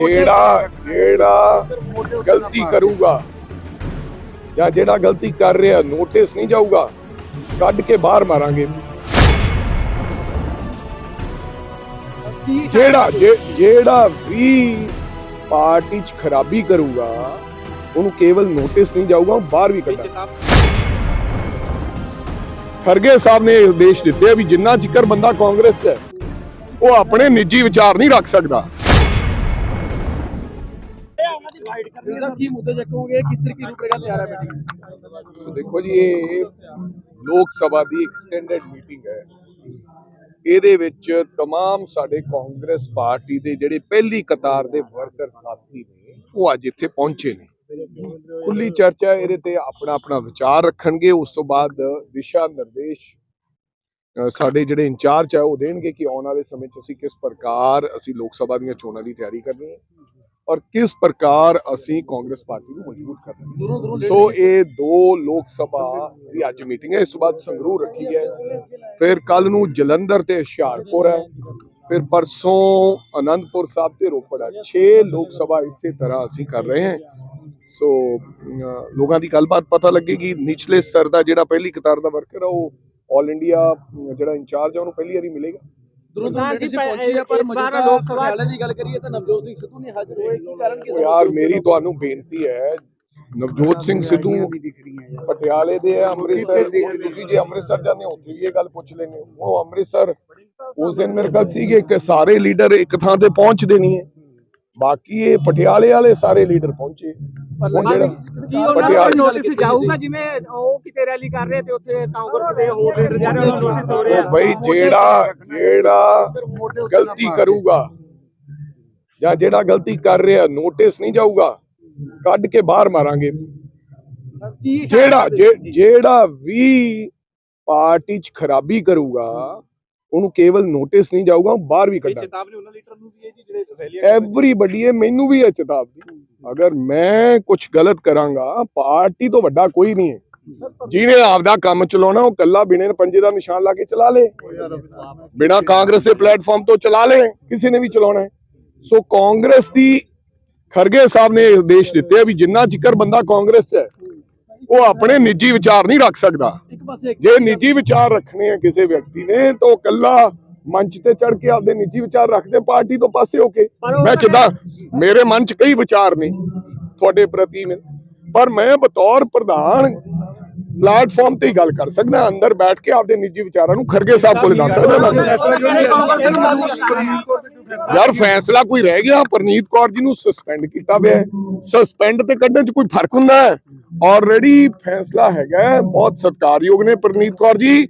ਜਿਹੜਾ ਜਿਹੜਾ ਗਲਤੀ ਕਰੂਗਾ ਜਾਂ ਜਿਹੜਾ ਗਲਤੀ ਕਰ ਰਿਹਾ ਨੋਟਿਸ ਨਹੀਂ ਜਾਊਗਾ ਕੱਢ ਕੇ ਬਾਹਰ ਮਾਰਾਂਗੇ। ਜਿਹੜਾ ਜਿਹੜਾ ਵੀ ਪਾਰਟੀ 'ਚ ਖਰਾਬੀ ਕਰੂਗਾ ਉਹਨੂੰ ਕੇਵਲ ਨੋਟਿਸ ਨਹੀਂ ਜਾਊਗਾ ਉਹ ਬਾਹਰ ਵੀ ਕੱਢਾਂਗੇ। ਖਰਗੇ ਸਾਹਿਬ ਨੇ ਇਹ ਉਦੇਸ਼ ਦਿੱਤੇ ਆ ਵੀ ਜਿੰਨਾ ਚਿਕਰ ਬੰਦਾ ਕਾਂਗਰਸ 'ਚ ਹੈ ਉਹ ਆਪਣੇ ਨਿੱਜੀ ਵਿਚਾਰ ਨਹੀਂ ਰੱਖ ਸਕਦਾ। ਕੀ ਮੁੱਦੇ ਚੱਕੋਗੇ ਕਿਸ ਤਰੀਕੇ ਦੀ ਰੂਪਰੇਖਾ ਤਿਆਰ ਹੈ ਮੀਟਿੰਗ तो देखो जी ਇਹ ਲੋਕ ਸਭਾ ਦੀ ਐਕਸਟੈਂਡਡ ਮੀਟਿੰਗ ਹੈ ਇਹਦੇ ਵਿੱਚ तमाम ਸਾਡੇ ਕਾਂਗਰਸ ਪਾਰਟੀ ਦੇ ਜਿਹੜੇ ਪਹਿਲੀ ਕਤਾਰ ਦੇ ਵਰਕਰ ਸਾਥੀ ਨੇ ਉਹ ਅੱਜ ਇੱਥੇ ਪਹੁੰਚੇ ਨੇ ਖੁੱਲੀ ਚਰਚਾ ਇਹਦੇ ਤੇ ਆਪਣਾ ਆਪਣਾ ਵਿਚਾਰ ਰੱਖਣਗੇ ਉਸ ਤੋਂ ਬਾਅਦ ਦਿਸ਼ਾ ਨਿਰਦੇਸ਼ ਅ, ਸਾਡੇ ਜਿਹੜੇ ਇੰਚਾਰਜ ਹੈ ਉਹ ਦੇਣਗੇ ਕਿ ਆਉਣ ਵਾਲੇ ਸਮੇਂ 'ਚ ਅਸੀਂ ਕਿਸ ਪ੍ਰਕਾਰ ਅਸੀਂ ਲੋਕ ਸਭਾ ਦੀਆਂ ਚੋਣਾਂ ਦੀ ਤਿਆਰੀ ਕਰਨੀ ਹੈ ਔਰ ਕਿਸ ਪ੍ਰਕਾਰ ਅਸੀਂ ਕਾਂਗਰਸ ਪਾਰਟੀ ਨੂੰ ਮਜ਼ਬੂਤ ਕਰਨਾ ਸੋ ਇਹ ਦੋ ਲੋਕ ਸਭਾ ਦੀ ਅੱਜ ਮੀਟਿੰਗ ਹੈ। ਇਸ ਤੋਂ ਬਾਅਦ ਸੰਗਰੂਰ ਰੱਖੀ ਹੈ। ਫਿਰ ਕੱਲ ਨੂੰ ਜਲੰਧਰ ਤੇ ਹੁਸ਼ਿਆਰਪੁਰ ਹੈ। ਫਿਰ ਪਰਸੋਂ ਆਨੰਦਪੁਰ ਸਾਹਿਬ ਤੇ ਰੋਪੜ ਹੈ। 6 ਲੋਕ ਸਭਾ ਇਸੇ ਤਰ੍ਹਾਂ ਅਸੀਂ ਕਰ ਰਹੇ ਹਾਂ। ਸੋ ਲੋਕਾਂ ਦੀ ਗੱਲਬਾਤ ਪਤਾ ਲੱਗੇਗੀ। ਨਿਚਲੇ ਸਤਰ ਦਾ ਜਿਹੜਾ ਪਹਿਲੀ ਕਤਾਰ ਦਾ ਵਰਕਰ ਹੈ ਉਹ 올 ਇੰਡੀਆ ਜਿਹੜਾ ਇੰਚਾਰਜ ਹੈ ਉਹਨੂੰ ਪਹਿਲੀ ਵਾਰੀ ਮਿਲੇਗਾ। ਜੀ, ਲੀਡਰਸ਼ਿਪ ਪਰ ਪਹੁੰਚੀ ਹੈ ਪਰ ਮੌਜੂਦਾ ਲੋਕ ਸਭਾ- ਪਟਿਆਲੇ ਦੀ ਗੱਲ ਕਰੀਏ ਤਾਂ ਨਵਜੋਤ ਸਿੰਘ ਸਿੱਧੂ ਨਹੀਂ ਹਾਜ਼ਰ ਹੋਏ ਕੀ ਕਾਰਨ ਕੀ ਉਹ ਯਾਰ ਮੇਰੀ ਤੁਹਾਨੂੰ ਬੇਨਤੀ ਹੈ ਨਵਜੋਤ ਸਿੰਘ ਸਿੱਧੂ ਪਟਿਆਲੇ ਦੇ ਆ ਅੰਮ੍ਰਿਤਸਰ ਤੁਸੀਂ ਜੇ ਅੰਮ੍ਰਿਤਸਰ ਜਾਂਦੇ ਹੋ ਉੱਥੇ ਵੀ ਇਹ ਗੱਲ ਪੁੱਛ ਉਹ ਅੰਮ੍ਰਿਤਸਰ ਉਸ ਦਿਨ ਮੇਰੇ ਕੋਲ ਸੀਗੇ ਕਿ ਸਾਰੇ ਲੀਡਰ ਇੱਕ ਥਾਂ ਤੇ ਪਹੁੰਚਦੇ ਨਹੀਂ ਹੈ। ਬਾਕੀ ਇਹ ਪਟਿਆਲੇ ਵਾਲੇ ਸਾਰੇ ਲੀਡਰ ਪਹੁੰਚੇ। ਜਿਹੜਾ ਕੀ ਉਹਨਾਂ ਨੂੰ ਪਟਿਆਲੇ- ਨੋਟਿਸ ਜਾਊਗਾ ਜਿਵੇਂ ਉਹ ਕਿਤੇ ਰੈਲੀ ਕਰ ਰਹੇ ਤੇ ਉੱਥੇ ਕਾਂਗਰਸ ਦੇ ਹੋਰ ਲੀਡਰ ਜਾ ਰਹੇ ਉਹਨਾਂ ਨੂੰ ਨੋਟਿਸ ਹੋ ਰਿਹਾ ਉਹ ਬਈ ਜਿਹੜਾ ਜਿਹੜਾ ਗਲਤੀ ਕਰੂਗਾ ਜਾਂ ਜਿਹੜਾ ਗਲਤੀ ਕਰ ਰਿਹਾ ਨੋਟਿਸ ਨਹੀਂ ਜਾਊਗਾ ਕੱਢ ਕੇ ਬਾਹਰ ਮਾਰਾਂਗੇ। ਜਿਹੜਾ ਜਿਹੜਾ ਵੀ ਪਾਰਟੀ 'ਚ ਖਰਾਬੀ ਕਰੂਗਾ ਉਹਨੂੰ ਕੇਵਲ ਨੋਟਿਸ ਨਹੀਂ ਜਾਊਗਾ ਉਹ ਬਾਹਰ ਵੀ ਕੱਢਾਂਗੇ। ਚੇਤਾਵਨੀ ਉਹਨਾਂ ਲੀਡਰ ਨੂੰ ਵੀ ਹੈ ਜੀ ਜਿਹੜੇ ਰੈਲੀ ਐਵਰੀਬਡੀ ਹੈ ਮੈਨੂੰ ਵੀ ਹੈ ਚੇਤਾਵਨੀ। ਅਗਰ ਮੈਂ ਕੁਝ ਗਲਤ ਕਰਾਂਗਾ ਪਾਰਟੀ ਤੋਂ ਵੱਡਾ ਕੋਈ ਨਹੀਂ ਹੈ। ਜਿਹਨੇ ਆਪਦਾ ਕੰਮ ਚਲਾਉਣਾ ਉਹ ਕੱਲਾ ਬਿਨੇ ਪੰਜੇ ਦਾ ਨਿਸ਼ਾਨ ਲਾ ਕੇ ਚਲਾ ਲੇ। ਬਿਨਾ ਕਾਂਗਰਸ ਦੇ ਪਲੇਟਫਾਰਮ ਤੋਂ ਚਲਾ ਲੇ ਕਿਸੇ ਨੇ ਵੀ ਚਲਾਉਣਾ ਸੋ ਕਾਂਗਰਸ ਦੀ ਖਰਗੇ ਸਾਹਿਬ ਨੇ ਇਹ ਉਦੇਸ਼ ਦਿੱਤੇ ਆ ਵੀ ਜਿੰਨਾ ਚਿਕਰ ਬੰਦਾ ਕਾਂਗਰਸ 'ਚ ਹੈ ਉਹ ਆਪਣੇ ਨਿੱਜੀ ਵਿਚਾਰ ਨਹੀਂ ਰੱਖ ਸਕਦਾ। ਜੇ ਨਿੱਜੀ ਵਿਚਾਰ ਰੱਖਣੇ ਆ ਕਿਸੇ ਵਿਅਕਤੀ ਨੇ ਤਾਂ ਉਹ ਕੱਲਾ ਮੰਚ ਤੇ ਚੜ ਕੇ ਆਪਦੇ ਨਿੱਜੀ ਵਿਚਾਰ ਰੱਖਦੇ ਪਾਰਟੀ ਤੋਂ ਪਾਸੇ ਹੋ ਕੇ। ਮੈਂ ਕਿਦਾਂ ਮੇਰੇ ਮਨ 'ਚ ਕਈ ਵਿਚਾਰ ਨੇ ਤੁਹਾਡੇ ਪ੍ਰਤੀ ਪਰ ਮੈਂ ਬਤੌਰ ਪ੍ਰਧਾਨ ਪਲੇਟਫਾਰਮ ਤੇ ਹੀ ਗੱਲ ਕਰ ਸਕਦਾ ਅੰਦਰ ਬੈਠ ਕੇ ਆਪਦੇ ਨਿੱਜੀ ਵਿਚਾਰਾਂ ਨੂੰ ਖਰਗੇ ਸਾਹਿਬ ਕੋਲ ਦੱਸ ਸਕਦਾ ਯਾਰ ਫੈਸਲਾ ਕੋਈ ਰਹਿ ਗਿਆ ਪਰਨੀਤ ਕੌਰ ਜੀ ਨੂੰ ਸਸਪੈਂਡ ਕੀਤਾ ਪਿਆ ਸਸਪੈਂਡ ਤੇ ਕੱਢਣ 'ਚ ਕੋਈ ਫ਼ਰਕ ਹੁੰਦਾ ਹੈ? ਆਲਰੇਡੀ ਫੈਸਲਾ ਹੈਗਾ ਬਹੁਤ ਸਤਿਕਾਰਯੋਗ ਨੇ ਪਰਨੀਤ ਕੌਰ ਜੀ।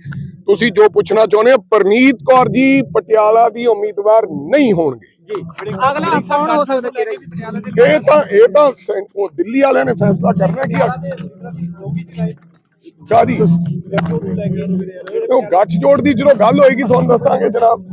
ਤੁਸੀਂ ਜੋ ਪੁੱਛਣਾ ਚਾਹੁੰਦੇ ਹੋ ਪਰਨੀਤ ਕੌਰ ਜੀ ਪਟਿਆਲਾ ਦੀ ਉਮੀਦਵਾਰ ਨਹੀਂ ਹੋਣਗੇ। ਜੀ ਅਗਲਾ ਕੌਣ ਹੋ ਸਕਦਾ ਤੇਰੇ ਇਹ ਤਾਂ ਇਹ ਤਾਂ ਸੈਂ- ਉਹ ਦਿੱਲੀ ਵਾਲਿਆਂ ਨੇ ਫੈਸਲਾ ਕਰਨਾ ਕਿ ਕਾਦੀ ਉਹ ਗੱਠ ਜੋੜ ਦੀ ਜਦੋਂ ਗੱਲ ਹੋਏਗੀ ਤੁਹਾਨੂੰ ਦੱਸਾਂਗੇ ਜਨਾਬ।